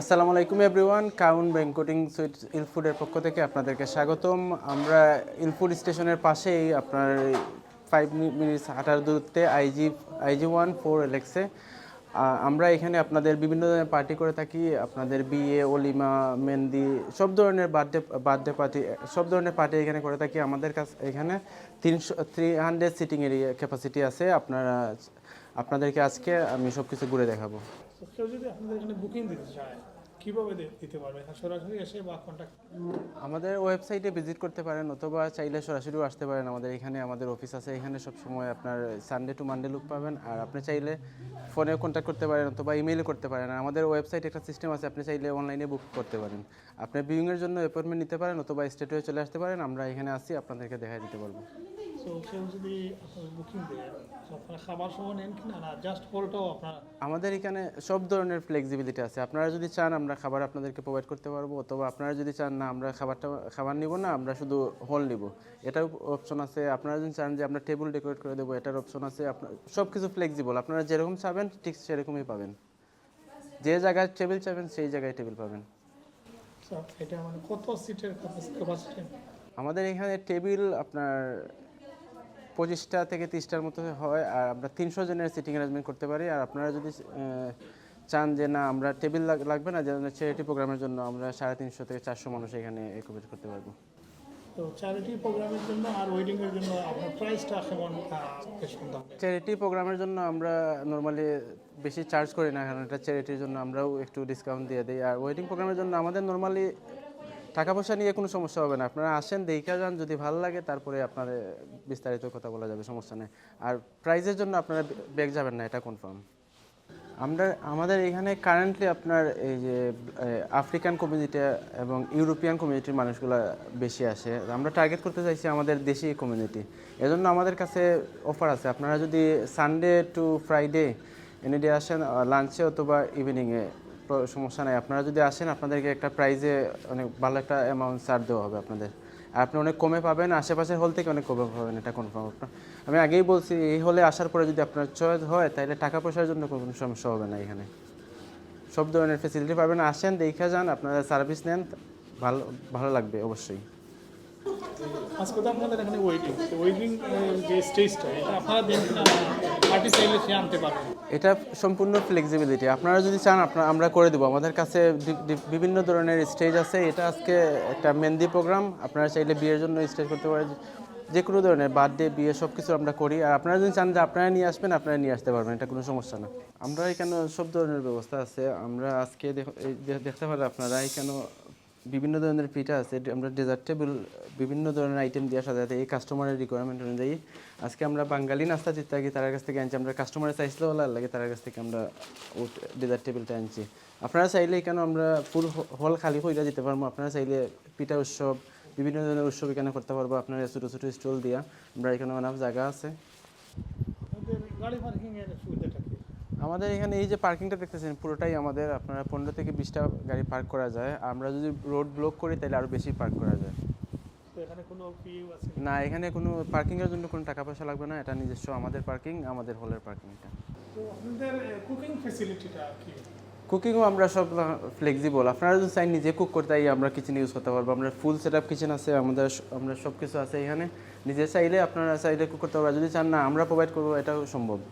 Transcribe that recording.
আসসালামু আলাইকুম everyone, কাউন ব্যাংকটিং sweet ইলফুডের পক্ষ থেকে আপনাদেরকে স্বাগতম। আমরা ইলফুড স্টেশনের পাশেই আপনার ফাইভ মিনিটস হাঁটার দূরত্বে আইজি আইজি ওয়ান ফোর এলেক্সে আমরা এখানে আপনাদের বিভিন্ন ধরনের পার্টি করে থাকি। আপনাদের বিয়ে, অলিমা, মেহেন্দি, সব ধরনের বার্থডে বার্থডে পার্টি সব ধরনের পার্টি এখানে করে থাকি। আমাদের কাছে, এখানে তিনশো three hundred seating area capacity আছে। আপনারা, আপনাদেরকে আজকে আমি সব কিছু ঘুরে দেখাবো। কন্ট্যাক্ট আমাদের ওয়েবসাইটে ভিজিট করতে পারেন, অথবা চাইলে সরাসরিও আসতে পারেন আমাদের এখানে, আমাদের অফিস আছে এখানে সব সময় আপনার সানডে টু মানডে লুক পাবেন, আর আপনি চাইলে ফোনে কন্ট্যাক্ট করতে পারেন অথবা ইমেইলে করতে পারেন। আমাদের ওয়েবসাইটে একটা সিস্টেম আছে, আপনি চাইলে অনলাইনে বুক করতে পারেন। আপনি ভিউইংয়ের জন্য অ্যাপয়েন্টমেন্ট নিতে পারেন, অথবা স্টেট হয়ে চলে আসতে পারেন, আমরা এখানে আসি, আপনাদেরকে দেখাই দিতে পারব তো কেউ যদি বুকিং দেয় আপনারা খাবার সময় নেন কিনা? না জাস্ট হলটাও আপনারা আমাদের এখানে সব ধরনের ফ্লেক্সিবিলিটি আছে। আপনারা যদি চান আমরা খাবার আপনাদেরকে প্রোভাইড করতে পারব অথবা আপনারা যদি চান না আমরা খাবারটা খাবার নিব না আমরা শুধু হল নিব। এটাও অপশন আছে। আপনারা যদি চান যে আমরা টেবিল ডেকোরেট করে দেবো এটার অপশন আছে। আপনার সব কিছু ফ্লেক্সিবল আপনারা যেরকম চাবেন ঠিক সেরকমই পাবেন। যে জায়গায় টেবিল চাবেন সেই জায়গায় টেবিল পাবেন। এটা মানে কত সিটের ক্যাপাসিটি আমাদের এখানে টেবিল আপনার পঁচিশটা থেকে তিরিশটার মতো হয় আর আমরা তিনশো জনের সিটিং অ্যারেঞ্জমেন্ট করতে পারি। আর আপনারা যদি চান যে না আমরা টেবিল লাগবে না যেন চ্যারিটি প্রোগ্রামের জন্য আমরা সাড়ে তিনশো থেকে চারশো মানুষ এখানে একুপেট করতে পারব। তো চ্যারিটি প্রোগ্রামের জন্য আর জন্য আপনার প্রাইসটা কেমন চ্যারিটি প্রোগ্রামের জন্য আমরা নর্মালি বেশি চার্জ করি না কারণ এটা চ্যারিটির জন্য আমরাও একটু ডিসকাউন্ট দিয়ে দিই। আর ওয়েডিং প্রোগ্রামের জন্য আমাদের নর্মালি টাকা পয়সা নিয়ে কোনো সমস্যা হবে না। আপনারা আসেন, দেখা যান, যদি ভালো লাগে, তারপরে আপনাদের বিস্তারিত কথা বলা যাবে, সমস্যা নেই। আর প্রাইজের জন্য আপনারা ব্যাগ যাবেন না, এটা কনফার্ম আমরা, আমাদের এখানে কারেন্টলি আপনার এই যে আফ্রিকান কমিউনিটি এবং ইউরোপিয়ান কমিউনিটির মানুষগুলো বেশি আসে। আমরা টার্গেট করতে চাইছি আমাদের দেশি কমিউনিটি এজন্য আমাদের কাছে অফার আছে। আপনারা যদি সানডে টু ফ্রাইডে এনে আসেন লাঞ্চে অথবা ইভিনিংয়ে সমস্যা নাই। আপনারা যদি আসেন, আপনাদেরকে একটা প্রাইজে অনেক ভালো একটা অ্যামাউন্ট ছাড় দেওয়া হবে আপনাদের। আর আপনি অনেক কমে পাবেন, আশেপাশের হল থেকে অনেক কমে পাবেন, এটা কনফার্ম আপনার। আমি আগেই বলছি, এই হলে আসার পরে যদি আপনার চয়েস হয়, তাহলে টাকা পয়সার জন্য কোনো সমস্যা হবে না এখানে। সব ধরনের ফেসিলিটি পাবেন। আসেন, দেখে যান, আপনারা সার্ভিস নেন, ভালো ভালো লাগবে অবশ্যই। আজকে তো আপনাদের এখানে যে স্টেজটা এটা আপনারা দেন পার্টি চাইলে সে আনতে পারবেন এটা সম্পূর্ণ ফ্লেক্সিবিলিটি আপনারা যদি চান আপনারা আমরা করে দেবো। আমাদের কাছে বিভিন্ন ধরনের স্টেজ আছে। এটা আজকে একটা মেহেন্দি প্রোগ্রাম আপনারা চাইলে বিয়ের জন্য স্টেজ করতে পারেন। যে কোনো ধরনের বার্থডে বিয়ে সব কিছু আমরা করি। আর আপনারা যদি চান যে আপনারা নিয়ে আসবেন, আপনারা নিয়ে আসতে পারবেন। এটা কোনো সমস্যা না। আমরা এখানে সব ধরনের ব্যবস্থা আছে। আমরা আজকে দেখতে পারেন আপনারা এখানে বিভিন্ন ধরনের পিঠা আছে আমরা ডেজার্ট টেবিল বিভিন্ন ধরনের আইটেম দিয়ে সাজাতে এই কাস্টমারের রিকোয়ারমেন্ট অনুযায়ী। আজকে আমরা বাঙালি নাস্তা চিত্তে থাকি, তার কাছ থেকে আনছি, আমরা কাস্টমারের চাইছিল হলে লাগে, তার কাছ থেকে আমরা ডেজার্ট টেবিলটা আনছি। আপনারা চাইলে এখানে আমরা ফুল হল খালি হইয়া দিতে পারব, আপনারা চাইলে পিঠা উৎসব, বিভিন্ন ধরনের উৎসব এখানে করতে পারব, আপনারা ছোটো ছোটো স্টল দিয়া। আমরা এখানে অনেক জায়গা আছে। গাড়ি আমাদের এখানে এই যে পার্কিংটা দেখতেছেন পুরোটাই আমাদের আপনারা পনেরো থেকে বিশটা গাড়ি পার্ক করা যায়। আমরা যদি রোড ব্লক করি তাহলে আরও বেশি পার্ক করা যায়। তো এখানে কোনো পিউ আছে না এখানে কোনো পার্কিংয়ের জন্য কোনো টাকা পয়সা লাগবে না এটা নিজস্ব আমাদের পার্কিং আমাদের হলের পার্কিংটা তো আপনাদের কুকিং ফ্যাসিলিটিটা কি? কুকিংও আমরা সব ফ্লেক্সিবল আপনারা যদি চাই নিজে কুক করতে আমরা কিচেন ইউজ করতে পারব। আমরা ফুল সেট আপ কিচেন আছে আমাদের আমরা সব কিছু আছে এখানে। নিজে চাইলে আপনারা চাইলে কুক করতে পারব যদি চান না আমরা প্রোভাইড করব এটাও সম্ভব।